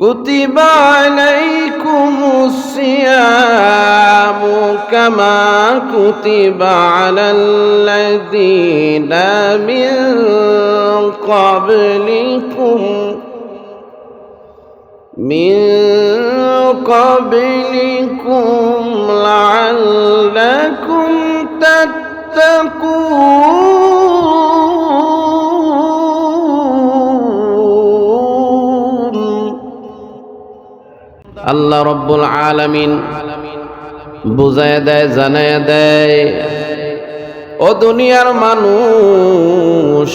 كتب عليكم الصيام كما كتب على الذين من قبلكم. من قبلكم لعلكم تتقون. আল্লাহ রব্বুল আলামিন বুঝায় দেয় জানায় দেয় ও দুনিয়ার মানুষ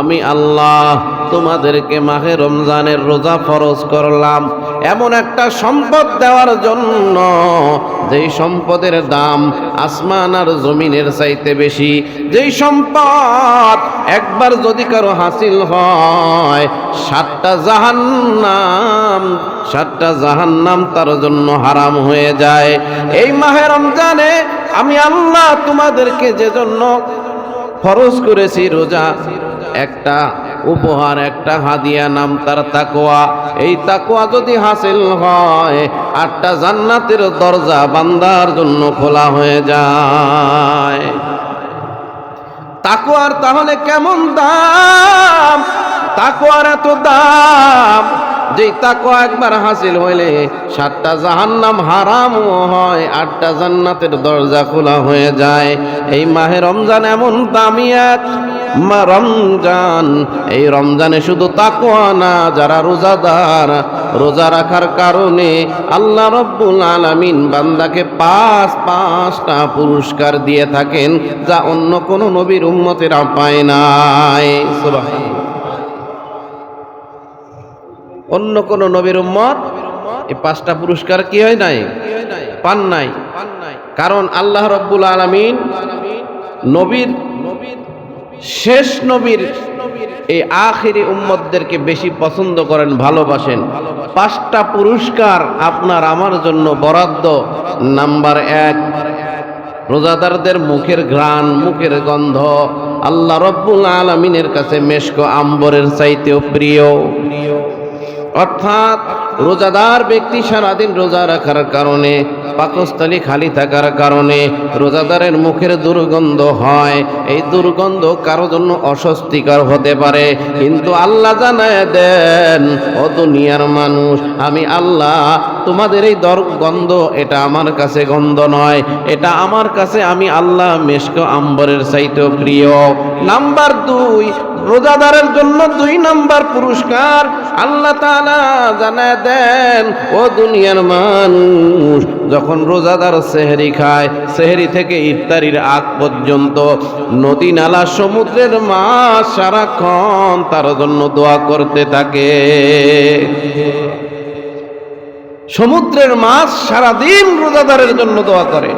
আমি আল্লাহ তোমাদেরকে মাহে রমজানের রোজা ফরজ করলাম। এমন একটা সম্পদ দেওয়ার জন্য যেই সম্পদের দাম আসমান আর জমিনের চাইতে বেশি, যেই সম্পদ একবার যদি কারও হাসিল হয়, সাতটা জাহান্নাম সাতটা জাহান্নাম তার জন্য হারাম হয়ে যায়। এই মাহে রমজানে আমি আল্লাহ তোমাদেরকে যে জন্য ফরজ করেছি রোজা একটা উপহার, একটা হাদিয়া নাম তার তাকোয়া এই তাকোয়া যদি হাসিল হয়, আটটা জান্নাতের দরজা বান্দার জন্য খোলা হয়ে যায়। তাকোয়ার তাহলে কেমন দাম? তাকোয়ার এত দাম, যেই তাকোয়া একবার হাসিল হইলে সাতটা জাহান্নাম হারামও হয়, আটটা জান্নাতের দরজা খোলা হয়ে যায়। এই মাহে রমজান এমন দামি এক রমজান। এই রমজানে শুধু তাকোয়া না, যারা রোজাদার, রোজা রাখার কারণে আল্লাহ রব্বুল আলামিন বান্দাকে পাঁচ, পাঁচটা পুরস্কার দিয়ে থাকেন, যা অন্য কোন নবীর উম্মতেরা পায় নাই। অন্য কোন নবীর উম্মত? এই পাঁচটা পুরস্কার কি হয় নাই? পান নাই। কারণ আল্লাহ রব্বুল আলামিন নবীর শেষ নবীর এই আখিরি উম্মতদেরকে বেশি পছন্দ করেন, ভালোবাসেন। পাঁচটা পুরস্কার আপনার আমার জন্য বরাদ্দ। নাম্বার এক, রোজাদারদের মুখের ঘ্রাণ, মুখের গন্ধ। আল্লাহ রব্বুল আলমিনের কাছে মেশক আম্বরের চাইতেও প্রিয়। অর্থাৎ রোজাদার ব্যক্তি সারাদিন রোজা রাখার কারণে, পাকস্থলী খালি থাকার কারণে রোজাদারের মুখের দুর্গন্ধ হয়। এই দুর্গন্ধ কারও জন্য অস্বস্তিকর হতে পারে। কিন্তু আল্লাহ জানায় দেন, ও দুনিয়ার মানুষ, আমি আল্লাহ, তোমাদের এই দুর্গন্ধ এটা আমার কাছে গন্ধ নয়। এটা আমার কাছে আমি আল্লাহ, মেশক, আম্বরের চাইতেও প্রিয়। নাম্বার দুই রোজাদারের জন্য দুই নাম্বার পুরস্কার আল্লাহ জানায় দেন, ও দুনিয়ার মানুষ, যখন রোজাদার সেহরি খায়, সেহরি থেকে ইফতারির আগ পর্যন্ত নদী নালা সমুদ্রের মাছ সারাক্ষণ তার জন্য দোয়া করতে থাকে। সমুদ্রের মাছ সারাদিন রোজাদারের জন্য দোয়া করে।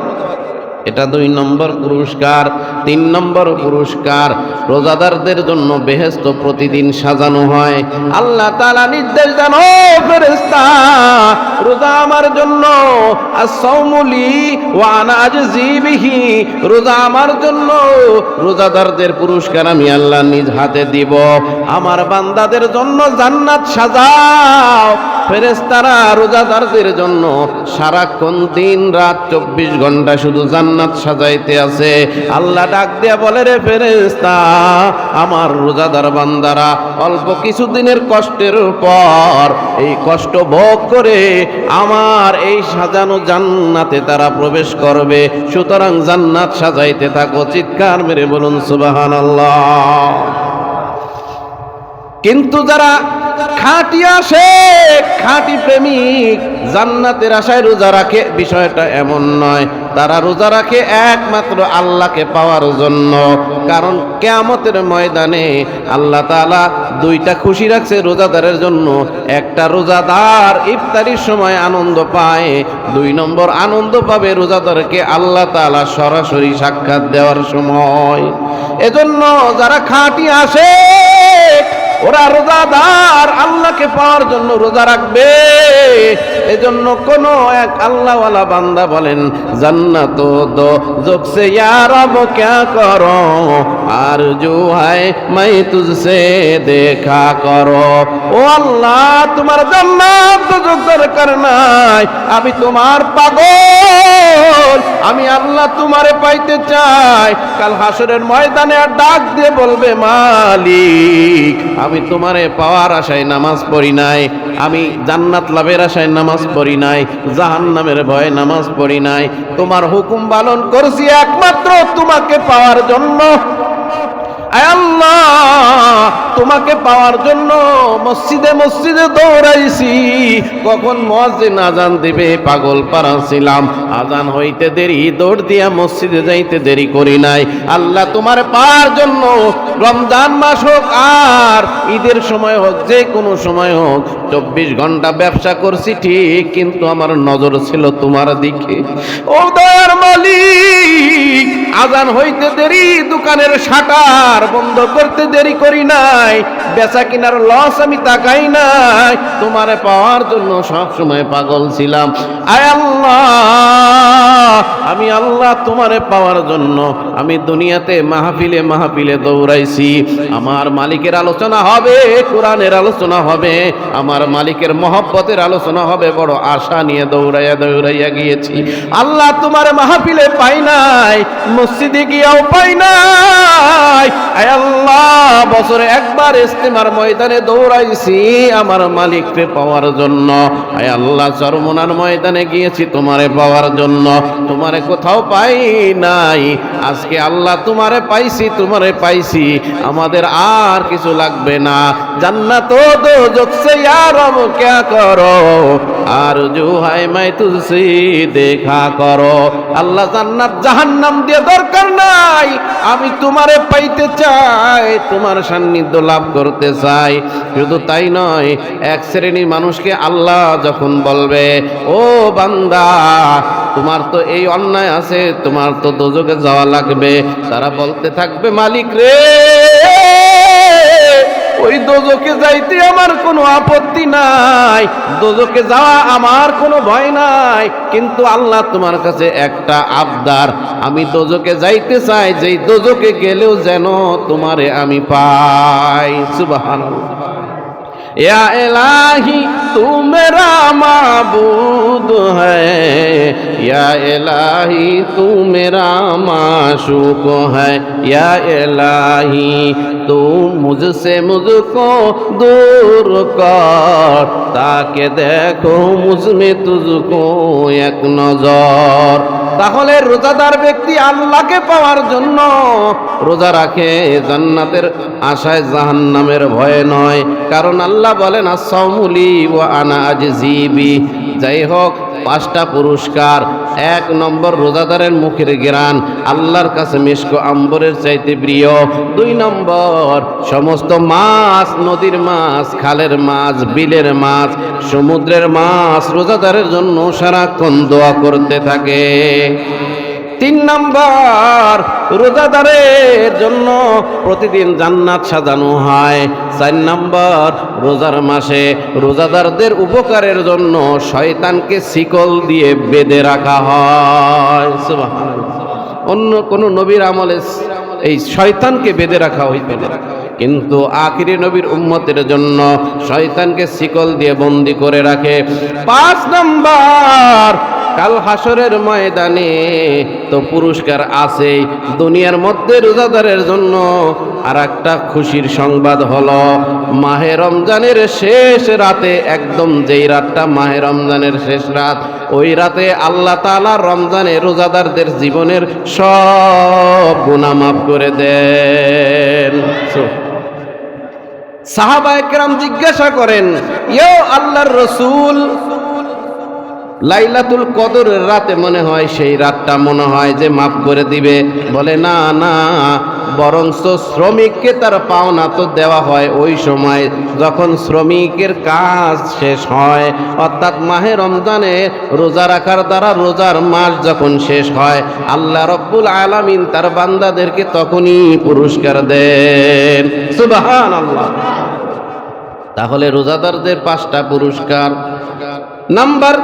এটা দুই নম্বর পুরস্কার, তিন নম্বর পুরস্কার। রোজাদারদের জন্য বেহেস্ত প্রতিদিন সাজানো হয়। আল্লাহ তালা নির্দেশ দেন, ও ফেরেশতা রোজা আমার জন্য আসাউমুলি ওয়া আনা আজজি বিহি রোজা আমার জন্য, রোজাদারদের পুরস্কার আমি আল্লাহ নিজ হাতে দিব। আমার বান্দাদের জন্য জান্নাত সাজাও। ফেরেশতারা রোজাদারদের জন্য সারাক্ষণ দিন রাত চব্বিশ ঘণ্টা শুধু জান্নাত সাজাইতে আছে। আল্লাহ ডাক দিয়া বলে, রে ফেরেশতা, আমার রোজাদার বান্দারা, অল্প কিছুদিনের কষ্টের পর, এই কষ্ট ভোগ করে আমার এই সাজানো জান্নাতে তারা প্রবেশ করবে। সুতরাং জান্নাত সাজাইতে থাকো, চিৎকার মেরে বলুন, সুবহানাল্লাহ। কিন্তু যারা খাঁটি আসে, খাঁটি প্রেমিক, জান্নাতের আশায় রোজা রাখে, বিষয়টা এমন নয়। তারা রোজা রাখে একমাত্র আল্লাহকে পাওয়ার জন্য। কারণ কেয়ামতের ময়দানে আল্লাহ তাআলা দুইটা খুশি রাখছে রোজাদারের জন্য। একটা রোজাদার ইফতারির সময় আনন্দ পায়, দুই নম্বর আনন্দ পাবে রোজাদারকে আল্লাহ তাআলা সরাসরি সাক্ষাৎ দেওয়ার সময়। এজন্য যারা খাঁটি আসে ওরা রোজাদার, আল্লাহকে পাওয়ার জন্য রোজা রাখবে। এজন্য কোন এক আল্লাহওয়ালা বান্দা বলেন, জান্নাত দো ক্যা করো? আর মাই দেখা করো। ও আল্লাহ, তোমার জান্নাত দোজক দরকার নাই। আমি তোমার পাগল। আমি আল্লাহ তোমারে পাইতে চাই। কাল হাসরের ময়দানে আর ডাক দিয়ে বলবে, মালিক আমি তোমারে পাওয়ার আশায় নামাজ পড়ি নাই। আমি জান্নাত লাভের আশায় নামাজ পড়ি নাই, জাহান্নামের ভয়ে নামাজ পড়ি নাই। তোমার হুকুম পালন করছি একমাত্র তোমাকে পাওয়ার জন্য। তোমাকে পাওয়ার জন্য মসজিদে মসজিদে দৌড়াইছি। কখন মসজিদ আজান দিবে? পাগল পারা ছিলাম আজান হইতে দেরি, দৌড় দিয়া মসজিদে যাইতে দেরি করি নাই। আল্লাহ তোমার পাওয়ার জন্য রমজান মাস হোক আর ঈদের সময় হোক যে কোনো সময় হোক, চব্বিশ ঘণ্টা ব্যবসা করছি ঠিক, কিন্তু আমার নজর ছিল তোমার দিকে। ও দয়ার মালিক আজান হইতে দেরি, দোকানের শাটার বন্ধ করতে দেরি করি নাই। বেচা কিনার লস আমি তাকাই নাই। তোমারে পাওয়ার জন্য সব সময় পাগল ছিলাম। আয় আল্লাহ, আমি আল্লাহ তোমারে পাওয়ার জন্য আমি দুনিয়াতে মাহফিলে মাহফিলে দৌড়াইছি। আমার মালিকের আলোচনা হবে, কোরআনের আলোচনা হবে, আমার মালিকের মহব্বতের আলোচনা হবে, বড় আশা নিয়ে দৌড়াইয়া দৌড়াইয়া গিয়েছি। আল্লাহ তোমার মাহফিলে পাই নাই, মসজিদে গিয়াও পাই নাই। আল্লাহ, বছরে একবার ইস্তেমার ময়দানে দৌড়াইছি আমার মালিককে পাওয়ার জন্য। আল্লাহ, চরমনার ময়দানে গিয়েছি তোমারে পাওয়ার জন্য। তোমারে কোথাও পাই নাই। আজকে আল্লাহ তোমারে পাইছি তোমারে পাইছি। আমাদের আর কিছু লাগবে না। জান্নাত দো জোকসে ইয়ারব ক্যা করো। আর জুহাই মাই তুলসি দেখা করো। আল্লাহ জান্নাত জাহান্নাম দিয়ে দরকার নাই। আমি তোমারে পাইতে চাই, তোমার সান্নিধ্য লাভ করতে চাই। শুধু তাই নয়, এক শ্রেণির মানুষকে আল্লাহ যখন বলবে, ও বান্দা, তোমার তো এই অন্যায় আছে, তোমার তো দোজকে যাওয়া লাগবে। তারা বলতে থাকবে, মালিক রে ওই দোজকে যাইতে আমার কোনো আপত্তি নাই। দোজকে যাওয়া আমার কোনো ভয় নাই। কিন্তু আল্লাহ তোমার কাছে একটা আবদার। আমি দোজকে যাইতে চাই, যেই দোজকে গেলেও যেন তোমারে আমি পাই। সুবাহ এলাহি तू मेरा माबूद है या इलाही तू मेरा माशूक है या इलाही तू मुझसे मुझको दूर कर ताकि देखो मुझ में तुझको एक नजर তাহলে রোজাদার ব্যক্তি আল্লাহকে পাওয়ার জন্য রোজা রাখে জান্নাতের আশায় জাহান্নামের ভয়ে নয় কারণ আল্লাহ বলেন আসামুলি ও আনা আজ জিবি যাই হোক, পাঁচটা পুরস্কার, এক নম্বর রোজাদারের মুখের গ্রান আল্লাহর কাছে মিষ্ক আম্বরের চাইতে প্রিয়। দুই নম্বর, সমস্ত মাছ, নদীর মাছ, খালের মাছ, বিলের মাছ, সমুদ্রের মাছ, রোজাদারের জন্য সারাক্ষণ দোয়া করতে থাকে। তিন নম্বর, রোজাদারের জন্য প্রতিদিন জান্নাত সাজানো হয়। চার নম্বর, রোজার মাসে রোজাদারদের উপকারের জন্য শয়তানকে শিকল দিয়ে বেঁধে রাখা হয়। অন্য কোন নবীর আমলে এই শয়তানকে বেঁধে রাখা হইতে রাখা কিন্তু আখিরি নবীর উম্মতের জন্য শয়তানকে শিকল দিয়ে বন্দি করে রাখে। পাঁচ নম্বর কাল হাসরের ময়দানে তো পুরস্কার আছে দুনিয়ার মধ্যে রোজাদারের জন্য আর একটা খুশির সংবাদ হলো, মাহে রমজানের শেষ রাতে, একদম যেই রাতটা মাহে রমজানের শেষ রাত, ওই রাতে আল্লাহ তাআলা রমজানে রোজাদারদের জীবনের সব গুনাহ মাফ করে দেন। সাহাবা একরাম জিজ্ঞাসা করেন, ইয়ো আল্লাহর রসুল লাইলাতুল কদরের রাতে মনে হয় সেই রাতটা মনে হয় যে মাফ করে দিবে। বলে, না না বরঞ্চ শ্রমিককে তার পাওনা তো দেওয়া হয় ওই সময় যখন শ্রমিকের কাজ শেষ হয়। অর্থাৎ মাহে রমজানে রোজা রাখার দ্বারা রোজার মাস যখন শেষ হয়, আল্লাহ রব্বুল আলামিন তার বান্দাদেরকে তখনই পুরস্কার দেন। সুবাহান আল্লাহ তাহলে রোজাদারদের পাঁচটা পুরস্কার। নাম্বার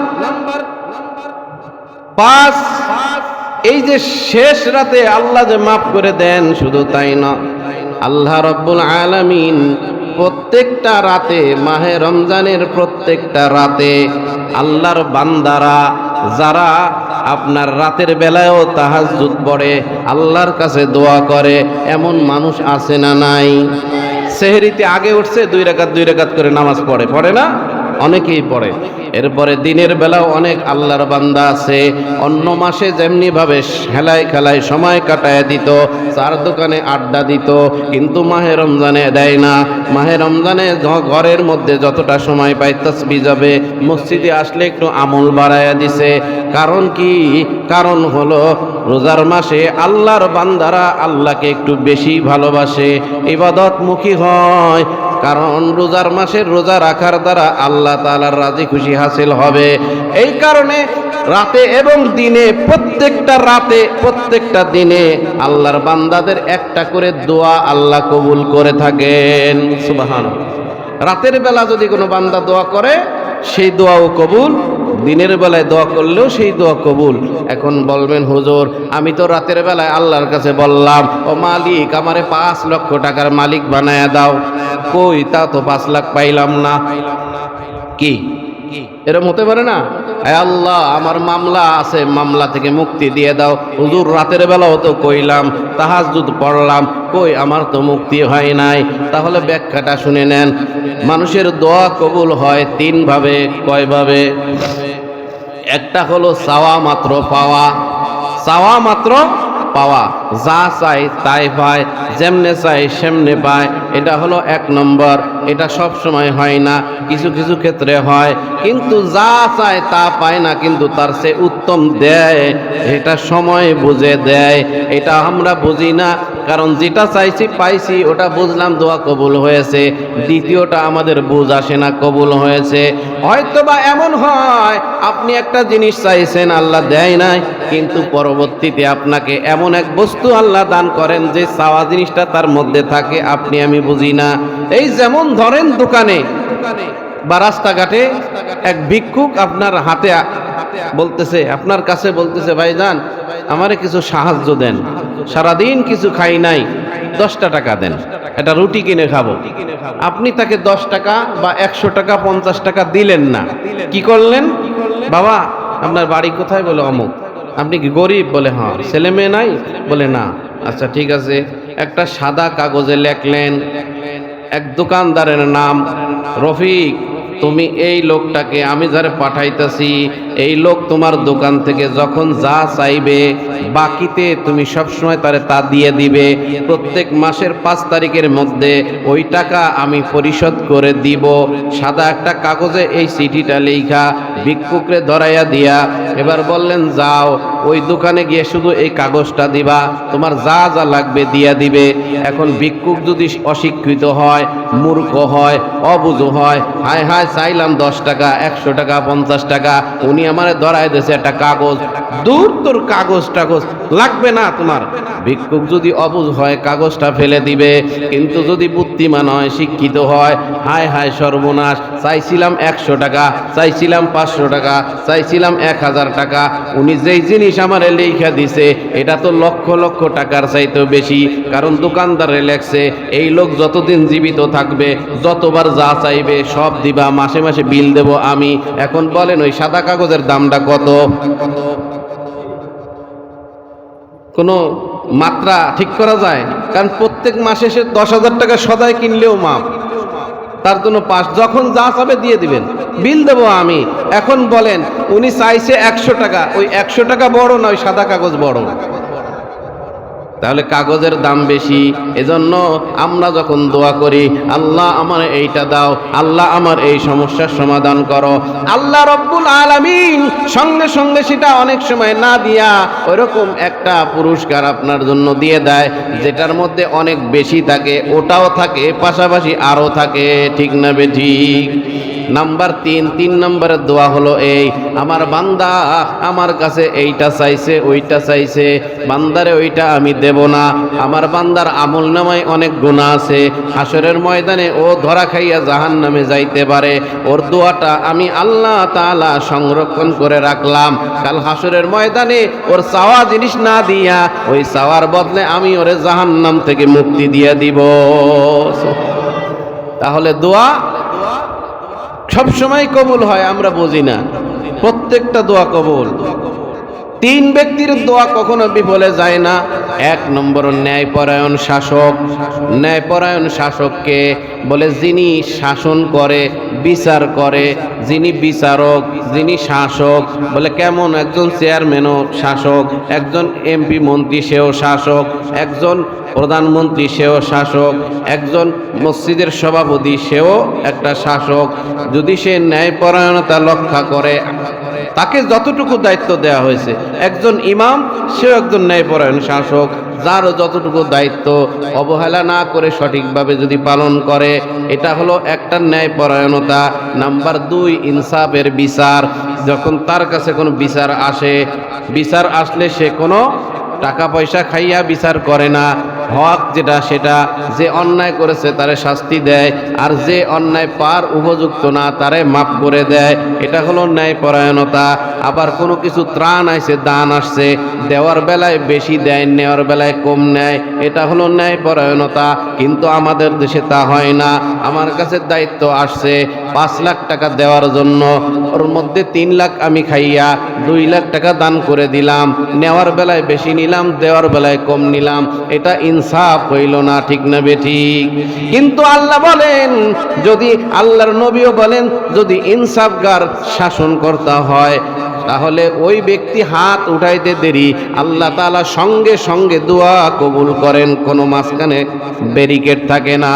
পাঁচ, এই যে শেষ রাতে আল্লাহ যে মাফ করে দেন, শুধু তাই না, আল্লাহ রব্বুল আলামিন প্রত্যেকটা রাতে, মাহে রমজানের প্রত্যেকটা রাতে আল্লাহর বান্দারা, যারা আপনার রাতের বেলায়ও তাহাজ্জুদ পড়ে, আল্লাহর কাছে দোয়া করে, এমন মানুষ আছে না নাই? সেহরিতে আগে উঠছে, দুই রাকাত দুই রাকাত করে নামাজ পড়ে পড়ে না? অনেকেই পড়ে। এরপরে দিনের বেলাও অনেক আল্লাহর বান্দা আছে। অন্য মাসে যেমনি ভাবে খেলায় খেলায় সময় কাটায় দিত, চার দোকানে আড্ডা দিত, কিন্তু মাহে রমজানে দেয় না। মাহে রমজানে ঘরের মধ্যে যতটা সময় পায় তসবি যাবে। মসজিদে আসলে একটু আমল বাড়াইয়া দিছে। কারণ কি? কারণ হলো রোজার মাসে আল্লাহর বান্দারা আল্লাহকে একটু বেশি ভালোবাসে। ইবাদতমুখী হয়। কারণ রোজার মাসের রোজা রাখার দ্বারা আল্লাহ তালার রাজি খুশি হাসিল হবে। এই কারণে রাতে এবং দিনে প্রত্যেকটা রাতে, প্রত্যেকটা দিনে আল্লাহর বান্দাদের একটা করে দোয়া আল্লাহ কবুল করে থাকেন। সুবাহান রাতের বেলা যদি কোনো বান্দা দোয়া করে, সেই দোয়াও কবুল দিনের বেলায় দোয়া করলেও সেই দোয়া কবুল। এখন বলবেন, হুজুর, আমি তো রাতের বেলায় আল্লাহর কাছে বললাম, ও মালিক, আমারে পাঁচ লক্ষ টাকার মালিক বানায় দাও। কই, তা তো পাঁচ লাখ পাইলাম না। কি? এরকম হতে পারে না? আল্লাহ, আমার মামলা আছে, মামলা থেকে মুক্তি দিয়ে দাও। হুজুর, রাতের বেলাও তো কইলাম তাহাজুদ পড়লাম। কই, আমার তো মুক্তি হয় নাই। তাহলে ব্যাখ্যাটা শুনে নেন। মানুষের দোয়া কবুল হয় তিনভাবে, কয়ভাবে? একটা হলো চাওয়া মাত্র পাওয়া। চাওয়া মাত্র পাওয়া, যা চাই তাই পায়, যেমনে চাই সেমনে পায়। এটা হলো এক নম্বর। এটা সব সময় হয় না, কিছু কিছু ক্ষেত্রে হয়। কিন্তু যা চায় তা পায় না, কিন্তু তার সে উত্তম দেয়। এটা সময় বুঝে দেয়। এটা আমরা বুঝি না কারণ যেটা চাইছি, পাইছি, ওটা বুঝলাম দোয়া কবুল হয়েছে। দ্বিতীয়টা আমাদের বুঝ আসে না, কবুল হয়েছে। হয়তো বা এমন হয়, আপনি একটা জিনিস চাইছেন, আল্লাহ দেয় নাই, কিন্তু পরবর্তীতে আপনাকে এমন এক বস্তু আল্লাহ দান করেন যে চাওয়া জিনিসটা তার মধ্যে থাকে, আপনি আমি বুঝি না। এই যেমন ধরেন দোকানে বা রাস্তাঘাটে এক ভিক্ষুক আপনার হাতে বলতেছে, আপনার কাছে বলতেছে ভাই যান আমারে কিছু সাহায্য দেন। সারাদিন কিছু খাই নাই, দশটা টাকা দেন। একটা রুটি কিনে খাব। আপনি তাকে দশ টাকা বা একশো টাকা, পঞ্চাশ টাকা দিলেন না। কি করলেন? বাবা, আপনার বাড়ি কোথায় বলে অমুক? আপনি কি গরিব? বলে হ্যাঁ ছেলে মেয়ে নাই? বলে, না। আচ্ছা ঠিক আছে। একটা সাদা কাগজে লেখলেন এক দোকানদারের নাম রফিক। তুমি এই লোকটাকে আমি যারে পাঠাইতেছি, এই লোক তোমার দোকান থেকে যখন যা চাইবে, বাকিতে তুমি সবসময় তারে তা দিয়ে দিবে। প্রত্যেক মাসের পাঁচ তারিখের মধ্যে ওই টাকা আমি পরিশোধ করে দিব। সাদা একটা কাগজে এই চিঠিটা লেখা ভিক্ষুকরে ধরাইয়া দিয়া, এবার বললেন, যাও, ওই দোকানে গিয়ে শুধু এই কাগজটা দিবা, তোমার যা যা লাগবে দিয়া দিবে। এখন ভিক্ষুক যদি অশিক্ষিত হয়, মূর্খ হয়, অবুঝ হয়, হায় হায় চাইলাম দশ টাকা, একশো টাকা, পঞ্চাশ টাকা। উনি আমার ধরাই দিয়েছে একটা কাগজ। দূর তোর কাগজ টাগজ লাগবে না তোমার। ভিক্ষুক যদি অবুঝ হয়, কাগজটা ফেলে দিবে। কিন্তু যদি বুদ্ধিমান হয়, শিক্ষিত হয়, হায় হায় সর্বনাশ। চাইছিলাম একশো টাকা, চাইছিলাম পাঁচশো টাকা, চাইছিলাম এক হাজার টাকা। উনি যেই জিনিস আমার লেখা দিছে, এটা তো লক্ষ লক্ষ টাকার চাইতেও বেশি। কারণ দোকানদারে লেখছে, এই লোক যতদিন জীবিত থাকবে, যতবার যা চাইবে সব দিবা মাসে মাসে বিল দেব আমি। এখন বলেন ওই সাদা কাগজের দামটা কত? কোনো মাত্রা ঠিক করা যায়? কারণ প্রত্যেক মাসে সে দশ হাজার টাকা সদায় কিনলেও মাপ। তার জন্য পাঁচ যখন যা চাবে দিয়ে দিবেন। বিল দেবো আমি। এখন বলেন, উনি চাইছে একশো টাকা। ওই একশো টাকা বড় না ওই সাদা কাগজ বড়? তাহলে কাগজের দাম বেশি। এজন্য আমরা যখন দোয়া করি, আল্লাহ আমার এইটা দাও, আল্লাহ আমার এই সমস্যার সমাধান করো। আল্লাহ রব্বুল আলামিন সঙ্গে সঙ্গে সেটা অনেক সময় না দিয়া ওইরকম একটা পুরস্কার আপনার জন্য দিয়ে দেয়, যেটার মধ্যে অনেক বেশি থাকে, ওটাও থাকে, পাশাপাশি আরও থাকে। ঠিক না বে ঠিক? নাম্বার তিন তিন নম্বরের দোয়া হলো এই, আমার বান্দা, আমার কাছে এইটা চাইছে, ওইটা চাইছে, বান্দারে ওইটা আমি দেব না। আমার বান্দার আমল নামায় অনেক গুণা আছে। হাসরের ময়দানে ও ধরা খাইয়া জাহান নামে যাইতে পারে। ওর দোয়াটা আমি আল্লাহ তালা সংরক্ষণ করে রাখলাম। কাল হাসরের ময়দানে ওর চাওয়া জিনিস না দিয়া, ওই চাওয়ার বদলে আমি ওরে জাহান নাম থেকে মুক্তি দিয়ে দিব। তাহলে দোয়া সব সময় কবুল হয়, আমরা বুঝি না। প্রত্যেকটা দোয়া কবুল। তিন ব্যক্তির দোয়া কখনো বিফলে যায় না। এক নম্বর ন্যায়পরায়ণ শাসক। ন্যায়পরায়ণ শাসককে বলে, যিনি শাসন করে, বিচার করে, যিনি বিচারক, যিনি শাসক, বলে, কেমন একজন চেয়ারম্যানও শাসক, একজন এমপি মন্ত্রী সেও শাসক, একজন প্রধানমন্ত্রী সেও শাসক, একজন মসজিদের সভাপতি সেও একটা শাসক। যদি সে ন্যায়পরায়ণতা রক্ষা করে, তাকে যতটুকু দায়িত্ব দেওয়া হয়েছে, একজন ইমাম, সেও একজন ন্যায়পরায়ণ শাসক যার যতটুকু দায়িত্ব, অবহেলা না করে সঠিকভাবে যদি পালন করে, এটা হলো একটা ন্যায়পরায়ণতা। নাম্বার দুই, ইনসাফের বিচার। যখন তার কাছে কোনো বিচার আসে, বিচার আসলে সে কোনো টাকা পয়সা খাইয়া বিচার করে না। হক যেটা, সেটা যে অন্যায় করেছে তারে শাস্তি দেয়, আর যে অন্যায় পার উপযুক্ত না তারে মাফ করে দেয়। এটা হলো ন্যায়পরায়ণতা। আবার কোনো কিছু ত্রাণ আইছে, দান আসছে, দেওয়ার বেলায় বেশি দেয়, নেওয়ার বেলায় কম নেয়, এটা হলো ন্যায়পরায়ণতা। কিন্তু আমাদের দেশে তা হয় না। আমার কাছে দায়িত্ব আসছে পাঁচ লাখ টাকা দেওয়ার জন্য। ওর মধ্যে তিন লাখ আমি খাইয়া দুই লাখ টাকা দান করে দিলাম। নেওয়ার বেলায় বেশি নিলাম, দেওয়ার বেলায় কম নিলাম। এটা ইনসাফ হইল না, ঠিক না বেঠিক কিন্তু আল্লাহ বলেন, যদি আল্লাহর নবীও বলেন, যদি ইনসাফগার শাসনকর্তা হয়, তাহলে ওই ব্যক্তি হাত উঠাইতে দেরি। আল্লাহ তাআলা সঙ্গে সঙ্গে দোয়া কবুল করেন, কোনো মাঝখানে ব্যারিকেড থাকে না।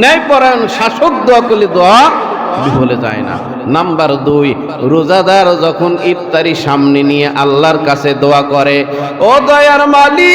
ন্যায় ন্যায়পরায়ণ শাসক দোয়া করলে দোয়া বিফলে যায় না। নাম্বার দুই, রোজাদার যখন ইফতারি সামনে নিয়ে আল্লাহর কাছে দোয়া করে, ও দয়ার মালিক,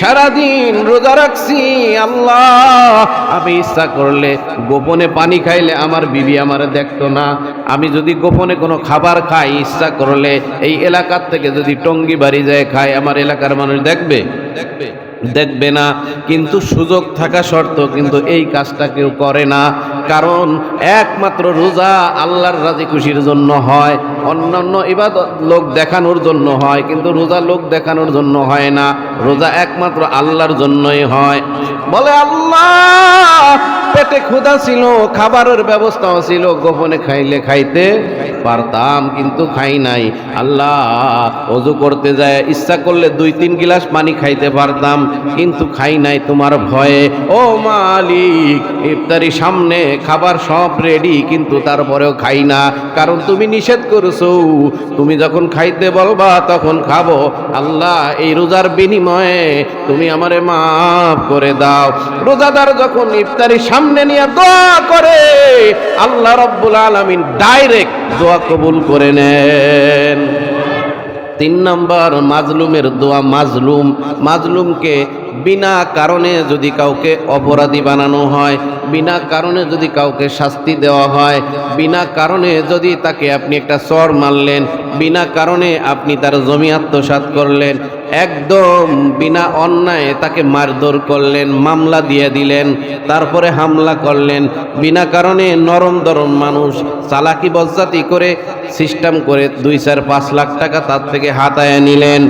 সারাদিন রোজা রাখছি, আল্লাহ, আমি ইচ্ছা করলে গোপনে পানি খাইলে আমার বিবি আমার দেখতো না। আমি যদি গোপনে কোনো খাবার খাই, ইচ্ছা করলে এই এলাকার থেকে যদি টঙ্গি বাড়ি যায় খাই আমার এলাকার মানুষ দেখবে দেখবে? দেখবে না। কিন্তু সুযোগ থাকা শর্ত কিন্তু এই কাজটা কেউ করে না। কারণ একমাত্র রোজা আল্লাহর রাজি খুশির জন্য হয়, অন্যান্য ইবাদত লোক দেখানোর জন্য হয়, কিন্তু রোজা লোক দেখানোর জন্য হয় না। রোজা একমাত্র আল্লাহর জন্যই হয়। বলে আল্লাহ পেটে ক্ষুধা ছিল, খাবারের ব্যবস্থাও ছিল, গোপনে খাইলে খাইতে পারতাম, কিন্তু খাই নাই। আল্লাহ অজু করতে যায়, ইচ্ছা করলে দুই তিন গিলাস পানি খাইতে পারতাম, কিন্তু খাই নাই তোমার ভয়ে। ও মালিক, ইফতারি সামনে, খাবার সব রেডি কিন্তু তারপরেও খাই না। কারণ তুমি নিষেধ করেছ, তুমি যখন খাইতে বলবা তখন খাব। আল্লাহ, এই রোজার বিনিময়ে তুমি আমারে মাফ করে দাও। রোজাদার যখন ইফতারি সামনে নিয়ে দোয়া করে। আল্লাহ রব্বুল আলামিন ডাইরেক্ট দোয়া কবুল করে নেন। তিন নম্বর, মাজলুমের দোয়া মাজলুম। মাজলুমকে বিনা কারণে যদি কাউকে অপরাধী বানানো হয়, বিনা কারণে যদি কাউকে শাস্তি দেওয়া হয়, বিনা কারণে যদি তাকে আপনি একটা চর মারলেন, বিনা কারণে আপনি তার জমি আত্মসাৎ করলেন একদম বিনা অন্যায় তাকে মারধর করলেন, মামলা দিয়ে দিলেন, তারপরে হামলা করলেন। বিনা কারণে নরম দরম মানুষ চালাকি বজ্জাতি করে সিস্টেম করে দুই চার পাঁচ লাখ টাকা তার থেকে হাতায় নিলেন।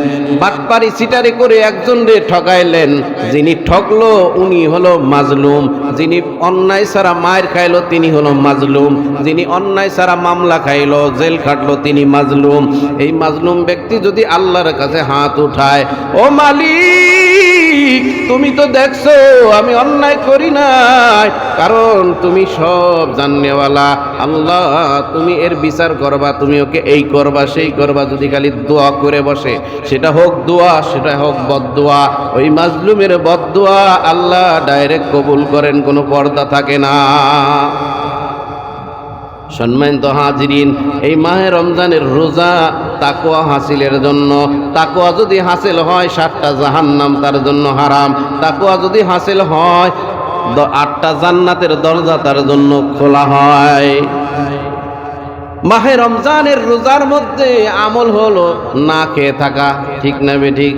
বাটপারি সিটারি করে একজন রে ঠকাইলেন, যিনি ঠকলো উনি হলো মাজলুম। যিনি অন্যায় ছাড়া মায়ের খাইলো তিনি হলো মাজলুম। যিনি অন্যায় ছাড়া মামলা খাইলো, জেল খাটলো তিনি মাজলুম। এই মাজলুম ব্যক্তি যদি আল্লাহর কাছে হাত উঠায় ও মালিক, তুমি তো দেখছ, আমি অন্যায় করি নাই। কারণ তুমি সব জাননেওয়ালা। আল্লাহ, তুমি এর বিচার করবা, তুমি ওকে এই করবা, সেই করবা, যদি খালি দোয়া করে বসে। সেটা হোক দোয়া, সেটা হোক বদদোয়া। ওই মাজলুমের বদদোয়া আল্লাহ ডাইরেক্ট কবুল করেন, কোনো পর্দা থাকে না। সম্মানিত হাজিরিন, এই মাহে রমজানের রোজা তাকুয়া হাসিলের জন্য। তাকুয়া যদি হাসিল হয়, সাতটা জাহান্নাম তার জন্য হারাম। তাকুয়া যদি হাসিল হয় আটটা জান্নাতের দরজা তার জন্য খোলা হয়। মাহে রমজানের রোজার মধ্যে আমল হলো না খেয়ে থাকা। ঠিক না ঠিক?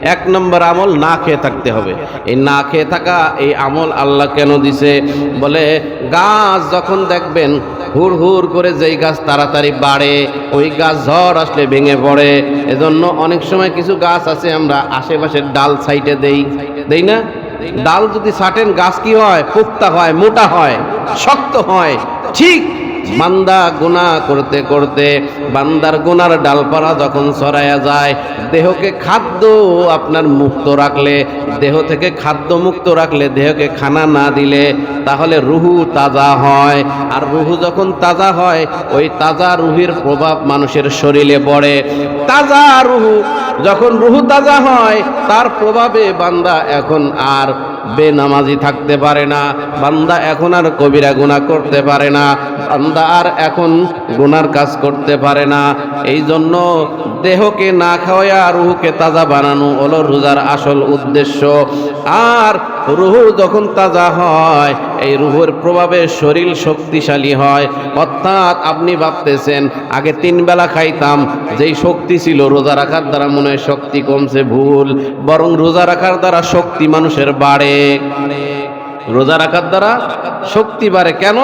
এক নম্বর আমল না খেয়ে থাকতে হবে। এই না খেয়ে থাকা, এই আমল আল্লাহ কেন দিছে? বলে, গাছ যখন দেখবেন হুড় হুর করে যেই গাছ তাড়াতাড়ি বাড়ে, ওই গাছ ঝড় আসলে ভেঙে পড়ে। এজন্য অনেক সময় কিছু গাছ আছে আমরা আশেপাশের ডাল সাইটে দেই। দেই না? ডাল যদি ছাটেন, গাছ কি হয়? পোক্তা হয়, মোটা হয়, শক্ত হয়। ঠিক বান্দা গুনাহ করতে করতে বান্দার গুনার ডালপালা যখন সরাইয়া যায়, দেহকে খাদ্য আপনার মুক্ত রাখলে, দেহ থেকে খাদ্য মুক্ত রাখলে, দেহকে খানা না দিলে তাহলে রুহু তাজা হয়। আর রুহু যখন তাজা হয়, ওই তাজা রুহির প্রভাব মানুষের শরীরে পড়ে। তাজা রুহু, যখন রুহু তাজা হয়, তার প্রভাবে বান্দা এখন আর বেনামাজি থাকতে পারে না, বান্দা এখন আর কবিরা গুনাহ করতে পারে না, বান্দা আর এখন গুনার কাজ করতে পারে না। এই জন্য দেহকে না খাওয়া রুহুকে তাজা বানানো হলো রোজার আসল উদ্দেশ্য। আর রুহু যখন তাজা হয়, এই রুহুর প্রভাবে শরীর শক্তিশালী হয়। অর্থাৎ আপনি ভাবতেছেন, আগে তিন বেলা খাইতাম, যেই শক্তি ছিল রোজা রাখার দ্বারা মনে হয় শক্তি কমছে, ভুল। বরং রোজা রাখার দ্বারা শক্তি মানুষের বাড়ে। রোজা রাখার দ্বারা শক্তি বাড়ে। কেন?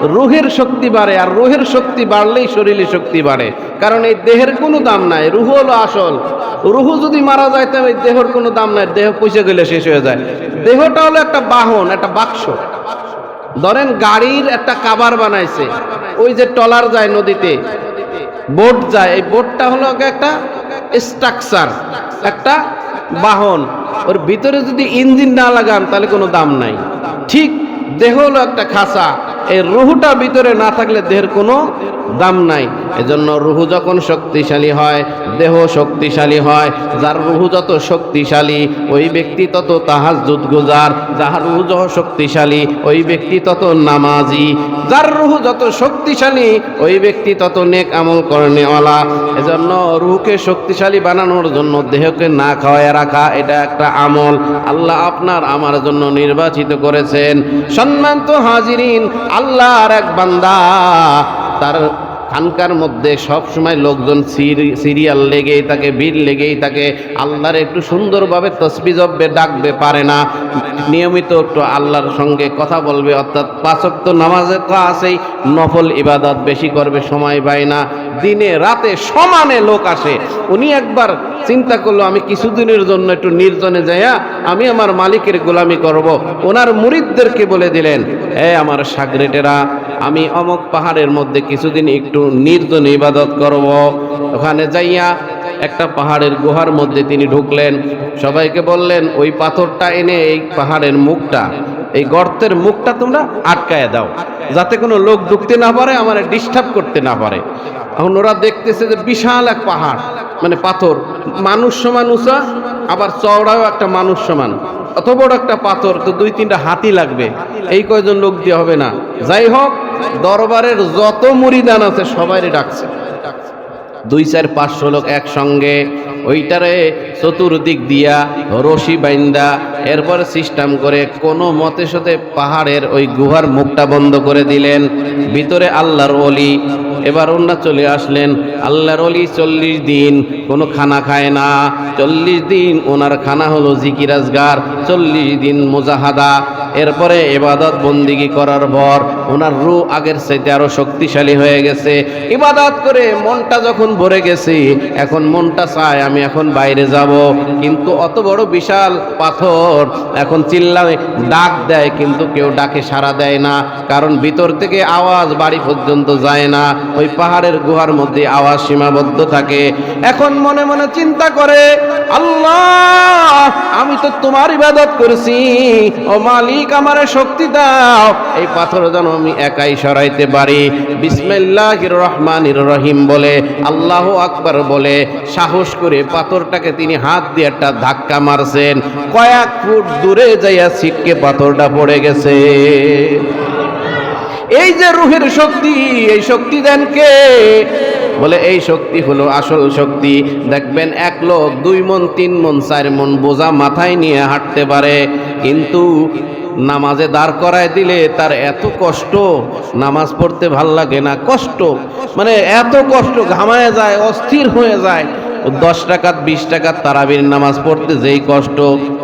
রুহের শক্তি বাড়ে। আর রুহের শক্তি বাড়লেই শরীরে শক্তি বাড়ে। কারণ এই দেহের কোনো দাম নাই। রুহু হলো আসল। রুহু যদি মারা যায় তবে দেহের কোনো দাম নাই। দেহ পয়সা গেলে শেষ হয়ে যায়। দেহটা হলো একটা বাহন, একটা বাক্স। ধরেন গাড়ির একটা কাবার বানাইছে। ওই যে টলার যায় নদীতে। বোট যায়। এই বোটটা হলো একটা স্ট্রাকচার একটা বাহন। ওর ভিতরে যদি ইঞ্জিন না লাগান, তাহলে কোনো দাম নাই। ঠিক দেহ হলো একটা খাসা এই রুহুটা ভিতরে না থাকলে দেহের কোনো দাম নাই। এজন্য রুহু যখন শক্তিশালী হয়, দেহ শক্তিশালী হয়, যার রুহু যত শক্তিশালী, ওই ব্যক্তি তত তাহাজুদ গুজার। যার রুহু যত শক্তিশালী, ওই ব্যক্তি তত নামাজি। যার রুহু যত শক্তিশালী, ওই ব্যক্তি তত নেক আমল করেনেওয়ালা এজন্য রুহকে শক্তিশালী বানানোর জন্য দেহকে না খাওয়ায় রাখা, এটা একটা আমল। আল্লাহ আপনার আমার জন্য নির্বাচিত করেছেন। সম্মানিত হাজিরিন, আল্লাহর এক বান্দা তার খানকার মধ্যে সব সময় লোকজন সিরি- সিরিয়াল লেগেই থাকে, ভিড় লেগেই থাকে। আল্লাহর একটু সুন্দরভাবে তসবি জব্বে ডাকবে, পারে না। নিয়মিত একটু আল্লাহর সঙ্গে কথা বলবে, অর্থাৎ পাঁচক্ত নামাজে তো আছেই, নফল ইবাদত বেশি করবে, সময় পায় না। দিনে রাতে সমানে লোক আসে। উনি একবার চিন্তা করল, আমি কিছুদিনের জন্য একটু নির্জনে যাইয়া আমি আমার মালিকের গোলামি করব। ওনার মুরিদদেরকে বলে দিলেন, এ আমার সাগরেটেরা, আমি অমক পাহাড়ের মধ্যে কিছুদিন একটু নির্জন ইবাদত করব। ওখানে যাইয়া একটা পাহাড়ের গুহার মধ্যে তিনি ঢুকলেন। সবাইকে বললেন, ওই পাথরটা এনে এই পাহাড়ের মুখটা, এই গর্তের মুখটা তোমরা আটকায় দাও, যাতে কোনো লোক ঢুকতে না পারে, আমার ডিস্টার্ব করতে না পারে। এখন ওরা দেখতেছে যে বিশাল এক পাহাড় মানে পাথর, মানুষ সমান উঁচা, আবার চওড়াও একটা মানুষ সমান। অত বড় একটা পাথর, তো দুই তিনটা হাতি লাগবে, এই কয়জন লোক দিয়ে হবে না। যাই হোক দরবারের যত মুড়িদান আছে সবাই ডাকছে। দুই চার পাঁচশো লোক একসঙ্গে ওইটারে চতুর্দিক দিয়া রশি বাইন্দা, এরপর সিস্টেম করে কোনো মতে সাথে পাহাড়ের ওই গুহার মুখটা বন্ধ করে দিলেন। ভিতরে আল্লাহর অলি এবার ওনারা চলে আসলেন। আল্লাহর অলি চল্লিশ দিন কোনো খানা খায় না। চল্লিশ দিন ওনার খানা হলো জিকিরাজগার চল্লিশ দিন মুজাহাদা। এরপরে এবাদত বন্দিগি করার পর ওনার রু আগের চাইতে আরও শক্তিশালী হয়ে গেছে। ইবাদত করে মনটা যখন ভরে গেছে, এখন মনটা চায় আমি এখন বাইরে যাব। কিন্তু অত বড় বিশাল পাথর এখন চিল্লায় ডাক দেয়, কিন্তু কেউ ডাকে সাড়া দেয় না। কারণ ভিতর থেকে আওয়াজ বাড়ি পর্যন্ত যায় না। ওই পাহাড়ের গুহার মধ্যে আওয়াজ সীমাবদ্ধ থাকে। এখন মনে মনে চিন্তা করে, আল্লাহ, আমি তো তোমার ইবাদত করছি। ও মালিক, আমারে শক্তি দাও। এই পাথর যেন আমি একাই সরাইতে পারি। বিসমিল্লাহির রহমানির রহিম বলে, আল্লাহ আকবার বলে, সাহস করে পাথরটাকে তিনি হাত দিয়ে একটা ধাক্কা মারছেন। কয়েক ফুট দূরে যাইয়া ছিটকে পাথরটা পড়ে গেছে। এই যে রুহের শক্তি, এই শক্তি দেন কে? বলে, এই শক্তি হলো আসল শক্তি। দেখবেন এক লোক, দুই মন, তিন মন, চার মন বোঝা মাথায় নিয়ে হাঁটতে পারে। কিন্তু নামাজে দাঁড় করায় দিলে তার এত কষ্ট, নামাজ পড়তে ভালো লাগে না, কষ্ট মানে এত কষ্ট, ঘামায় যায়, অস্থির হয়ে যায়। দশ টাকা বিশ টাকা তারাবির নামাজ পড়তে যেই কষ্ট,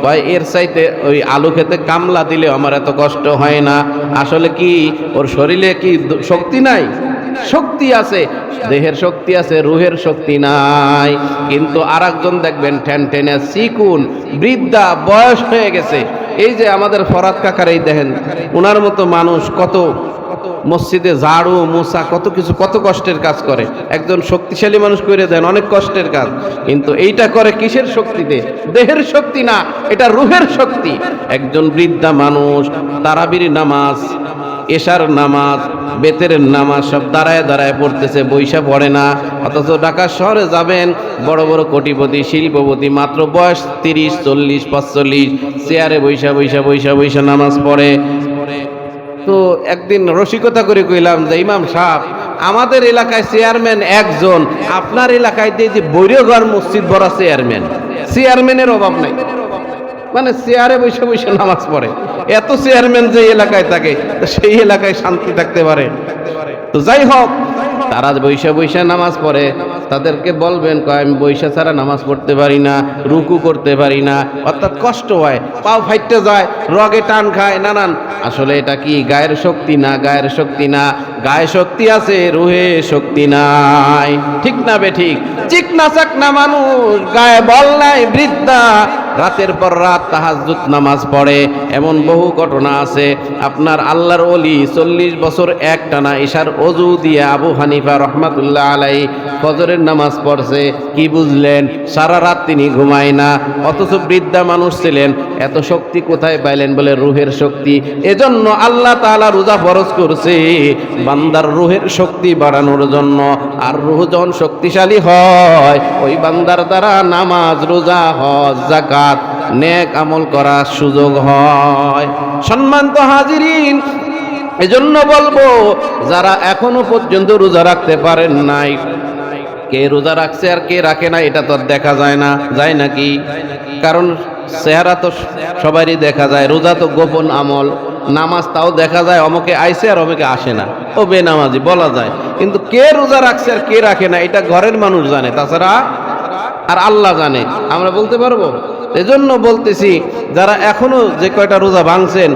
ভাই এর চাইতে ওই আলু খেতে কামলা দিলে আমার এত কষ্ট হয় না। আসলে কি, ওর শরীরে কি শক্তি নাই? শক্তি আছে, দেহের শক্তি আছে, রুহের শক্তি নাই। কিন্তু আর দেখবেন ঠ্যান ঠেনে চিকুন বৃদ্ধা, বয়স হয়ে গেছে। এই যে আমাদের ফরাত কাকার এই দেখেন ওনার মতো মানুষ কত মসজিদে ঝাড়ু, মোছা, কত কিছু, কত কষ্টের কাজ করে। একজন শক্তিশালী মানুষ করে দেন, অনেক কষ্টের কাজ। কিন্তু এইটা করে কিসের শক্তিতে? দেহের শক্তি না, এটা রুহের শক্তি। একজন বৃদ্ধা মানুষ, তারাবির নামাজ এশার নামাজ, বেতের নামাজ সব দাঁড়ায় দাঁড়ায় পড়তেছে, বৈশা পড়ে না। অথচ ঢাকা শহরে যাবেন, বড় বড় কোটিপতি, শিল্পপতি, মাত্র বয়স তিরিশ, চল্লিশ পাঁচচল্লিশ চেয়ারে বৈশা বৈশা বৈশা বৈশা নামাজ পড়ে। তো একদিন রসিকতা করে কইলাম যে, ইমাম সাহেব, আমাদের এলাকায় চেয়ারম্যান একজন, আপনার এলাকায় যে বৈরঘর মসজিদ বড় চেয়ারম্যান। চেয়ারম্যানের অভাব নাই। মানে চেয়ারে বসে বসে নামাজ পড়ে। এত চেয়ারম্যান যে এলাকায় থাকে, সেই এলাকায় শান্তি থাকতে পারে। তো যাই হোক তারা বৈশা বৈশা নামাজ পড়ে। তাদেরকে বলবেন, কয়, আমি বৈশা ছাড়া নামাজ পড়তে পারি না, রুকু করতে পারি না। অর্থাৎ কষ্ট হয়, পাও ফাইটতে যায়, রগে টান খায়, নানান। আসলে এটা কি গায়ের শক্তি না গায়ের শক্তি না? গায়ে শক্তি আছে, রুহে শক্তি নাই। ঠিক না বে ঠিক? চিক চিকনা চাকনা মানুষ, গায়ে বল নাই, বৃদ্ধা। রাতের পর রাত তাহাজ্জুদ নামাজ পড়ে। এমন বহু ঘটনা আছে। আপনার আল্লাহর অলি চল্লিশ বছর এক টানা ঈশার অজু দিয়ে আবু হানিফা রহমাতুল্লাহ আলাই ফজরের নামাজ পড়ছে, কি বুঝলেন? সারা রাত তিনি ঘুমায় না, অথচ বৃদ্ধা মানুষ ছিলেন, এত শক্তি কোথায় পাইলেন বলে রুহের শক্তি? এজন্য আল্লাহ তাআলা রোজা ফরজ করছে, বান্দার রুহের শক্তি বাড়ানোর জন্য। আর রুহ যখন শক্তিশালী হয়, ওই বান্দার দ্বারা নামাজ, রোজা, হজ জাকাত নেক আমল করার সুযোগ হয়। সম্মানিত হাজিরিন এজন্য বলব, যারা এখনও পর্যন্ত রোজা রাখতে পারেন নাই, কে রোজা রাখছে আর কে রাখে না, এটা তো দেখা যায় না, যায় নাকি? কারণ চেহারা তো সবারই দেখা যায়, রোজা তো গোপন আমল, নামাজ তাও দেখা যায়, অমকে আইসে আর অমুকে আসে না, ও বেনামাজি বলা যায়, কিন্তু কে রোজা রাখছে আর কে রাখে না, এটা ঘরের মানুষ জানে, তাছাড়া আর আল্লাহ জানে। আমরা বলতে পারব? এজন্য বলতেছি, যারা এখনও যে কয়টা রোজা ভাঙছেন,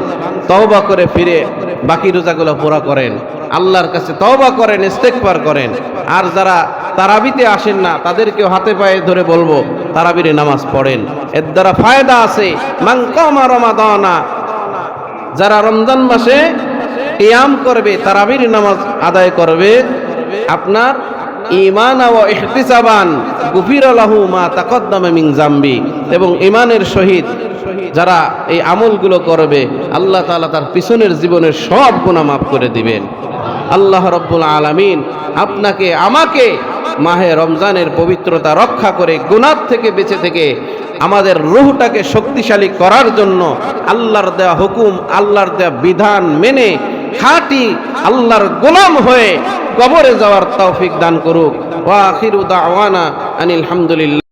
তওবা করে ফিরে বাকি রোজাগুলো পুরা করেন। আল্লাহর কাছে তওবা করেন ইস্তেকবার করেন। আর যারা তারাবিতে আসেন না, তাদেরকেও হাতে পায়ে ধরে বলব, তারাবিরে নামাজ পড়েন। এর দ্বারা ফায়দা আছে। মান কামা রমাদানা, যারা রমজান মাসে কিয়াম করবে, তারাবির নামাজ আদায় করবে, আপনার ইমান মা জাম্বি এবং ইমানের সহিত যারা এই আমলগুলো করবে, আল্লাহ তাআলা তার পিছনের জীবনের সব গুণা মাফ করে দিবেন। আল্লাহ রব্বুল আলামিন আপনাকে, আমাকে মাহে রমজানের পবিত্রতা রক্ষা করে গুনাহ থেকে বেঁচে থেকে আমাদের রুহটাকে শক্তিশালী করার জন্য আল্লাহর দেয়া হুকুম, আল্লাহর দেয়া বিধান মেনে খাঁটি আল্লাহর গোলাম হয়ে কবরে যাওয়ার তৌফিক দান করুক। ওয়া আখিরু দাওয়ানা আনিল হামদুলিল্লাহ।